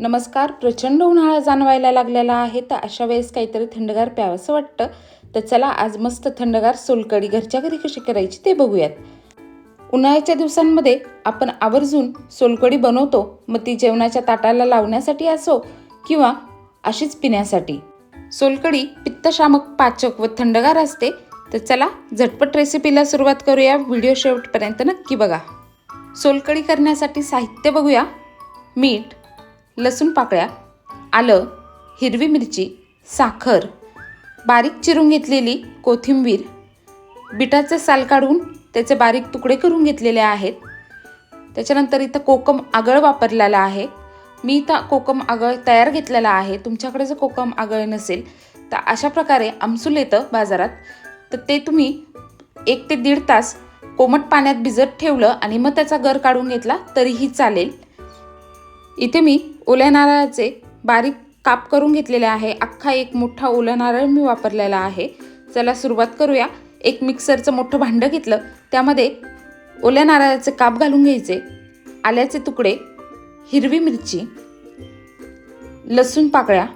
नमस्कार प्रचंड उन्हाळा जाणवायला लागलेला आहे तर अशा वेळेस काहीतरी थंडगार प्यावंसं वाटतं. तर चला आज मस्त थंडगार सोलकढी घरच्या घरी कशी करायची ते बघूयात. उन्हाळ्याच्या दिवसांमध्ये आपण आवर्जून सोलकढी बनवतो मग ती जेवणाच्या ताटाला लावण्यासाठी असो किंवा अशीच पिण्यासाठी. सोलकढी पित्तशामक पाचक व थंडगार असते. तर चला झटपट रेसिपीला सुरुवात करूया. व्हिडिओ शेवटपर्यंत नक्की बघा. सोलकढी करण्यासाठी साहित्य बघूया. मीठ लसूण पाकळ्या आलं हिरवी मिरची साखर बारीक चिरून घेतलेली कोथिंबीर बिटाचं साल काढून त्याचे बारीक तुकडे करून घेतलेले आहेत. त्याच्यानंतर इथं कोकम आगळ वापरलेला आहे. मी इथं कोकम आगळ तयार घेतलेला आहे. तुमच्याकडे जर कोकम आगळ नसेल तर अशा प्रकारे आमसूल येतं बाजारात. तर ते तुम्ही एक ते दीड तास कोमट पाण्यात भिजत ठेवलं आणि मग त्याचा गर काढून घेतला तरीही चालेल. इथे मी ओल्या नारळाचे बारीक काप करून घेतलेले आहे. अख्खा एक मोठा ओला नारळ मी वापरलेला आहे. चला सुरुवात करूया. एक मिक्सरचं मोठं भांडं घेतलं. त्यामध्ये ओल्या नारळाचे काप घालून घ्यायचे. आल्याचे तुकडे हिरवी मिरची लसूण पाकळ्या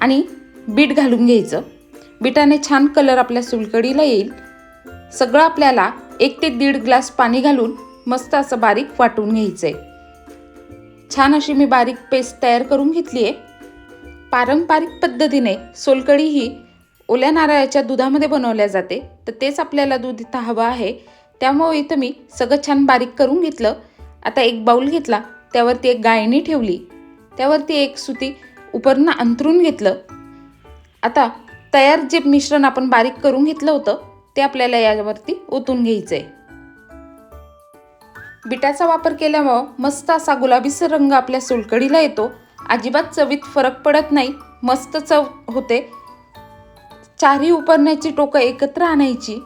आणि बीट घालून घ्यायचं. बीटाने छान कलर आपल्या सुलकडीला येईल. सगळं आपल्याला एक ते दीड ग्लास पाणी घालून मस्त असं बारीक वाटून घ्यायचं आहे छान अशी मी बारीक पेस्ट तयार करून घेतली आहे. पारंपरिक पद्धतीने सोलकढी ही ओल्या नारळाच्या दुधामध्ये बनवल्या जाते. तर तेच आपल्याला दूध इथं हवं आहे. त्यामुळे इथं मी सगळं छान बारीक करून घेतलं. आता एक बाऊल घेतला. त्यावरती एक गायणी ठेवली. त्यावरती एक सुती उपरनं अंथरून घेतलं. आता तयार जे मिश्रण आपण बारीक करून घेतलं होतं ते आपल्याला यावरती ओतून घ्यायचं आहे बिटाचा वापर केल्यामुळं मस्त असा गुलाबीसर रंग आपल्या सोलकडीला येतो. अजिबात चवीत फरक पडत नाही. मस्त चव होते. चारही उपरण्याची टोकं एकत्र आणायची.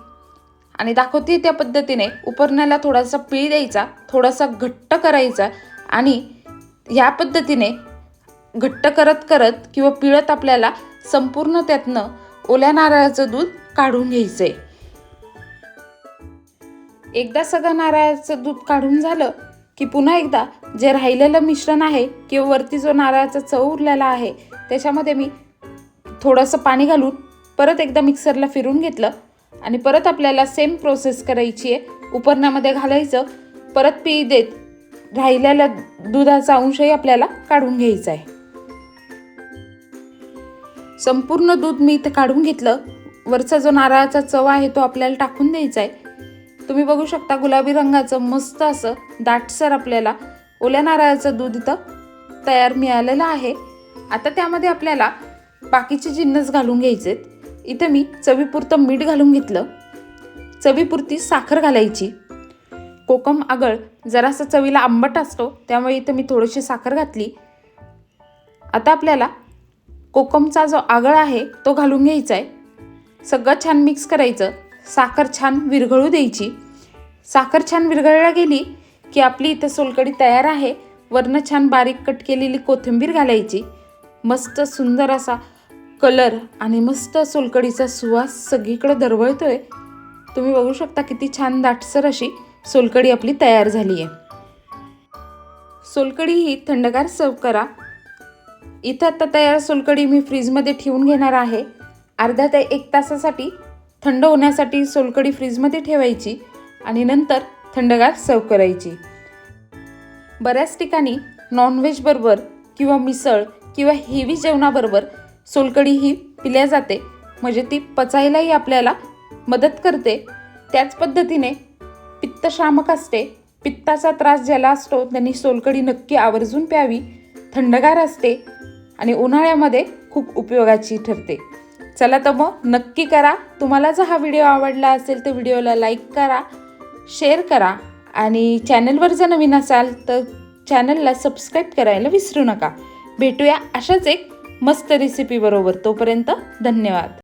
आणि दाखवते त्या पद्धतीने उपरण्याला थोडासा पीळ द्यायचा थोडासा घट्ट करायचा आणि ह्या पद्धतीने घट्ट करत करत किंवा पिळत आपल्याला संपूर्ण त्यातनं ओल्या नारळाचं दूध काढून घ्यायचं आहे एकदा सगळं नारळाचं दूध काढून झालं की पुन्हा एकदा जे राहिलेलं मिश्रण आहे किंवा वरती जो नारळाचा चव उरलेला आहे त्याच्यामध्ये मी थोडंसं पाणी घालून परत एकदा मिक्सरला फिरून घेतलं आणि परत आपल्याला सेम प्रोसेस करायची आहे. उपरण्यामध्ये घालायचं परत पी देत राहिलेल्या दुधाचा अंशही आपल्याला काढून घ्यायचा आहे. संपूर्ण दूध मी इथं काढून घेतलं. वरचा जो नारळाचा चव आहे तो आपल्याला टाकून द्यायचा आहे. तुम्ही बघू शकता गुलाबी रंगाचं मस्त असं दाटसर आपल्याला ओल्या नारळाचं दूध इथं तयार मिळालेलं आहे. आता त्यामध्ये आपल्याला बाकीचे जिन्नस घालून घ्यायचेत इथं मी चवीपुरतं मीठ घालून घेतलं. चवीपुरती साखर घालायची. कोकम आगळ जरासा चवीला आंबट असतो त्यामुळे इथं मी थोडीशी साखर घातली. आता आपल्याला कोकमचा जो आगळ आहे तो घालून घ्यायचा आहे. सगळं छान मिक्स करायचं. साखर छान विरघळू द्यायची. साखर छान विरघळल्या गेली की आपली इथं सोलकडी तयार आहे. वरनं छान बारीक कट केलेली कोथिंबीर घालायची. मस्त सुंदर असा कलर आणि मस्त सोलकडीचा सुवास सगळीकडे दरवळतोय. तुम्ही बघू शकता किती छान दाटसर अशी सोलकडी आपली तयार झाली आहे सोलकडी ही थंडगार सर्व करा. इथं आता तयार सोलकडी मी फ्रीजमध्ये ठेवून घेणार आहे. अर्ध्या ते एक तासासाठी थंड होण्यासाठी सोलकडी फ्रीजमध्ये ठेवायची आणि नंतर थंडगार सर्व करायची. बऱ्याच ठिकाणी नॉनव्हेज बरोबर किंवा मिसळ किंवा हेवी जेवणाबरोबर सोलकडी ही पिल्या जाते. म्हणजे ती पचायलाही आपल्याला मदत करते. त्याच पद्धतीने पित्तशामक असते. पित्ताचा त्रास ज्याला असतो त्यांनी सोलकडी नक्की आवर्जून प्यावी. थंडगार असते आणि उन्हाळ्यामध्ये खूप उपयोगाची ठरते. चला तर मग नक्की करा. तुम्हाला जर हा व्हिडिओ आवडला असेल तर व्हिडिओला लाईक करा शेअर करा आणि चॅनलवर जर नवीन असाल तर चॅनलला सबस्क्राईब करायला विसरू नका. भेटूया अशाच एक मस्त रेसिपीबरोबर तोपर्यंत धन्यवाद.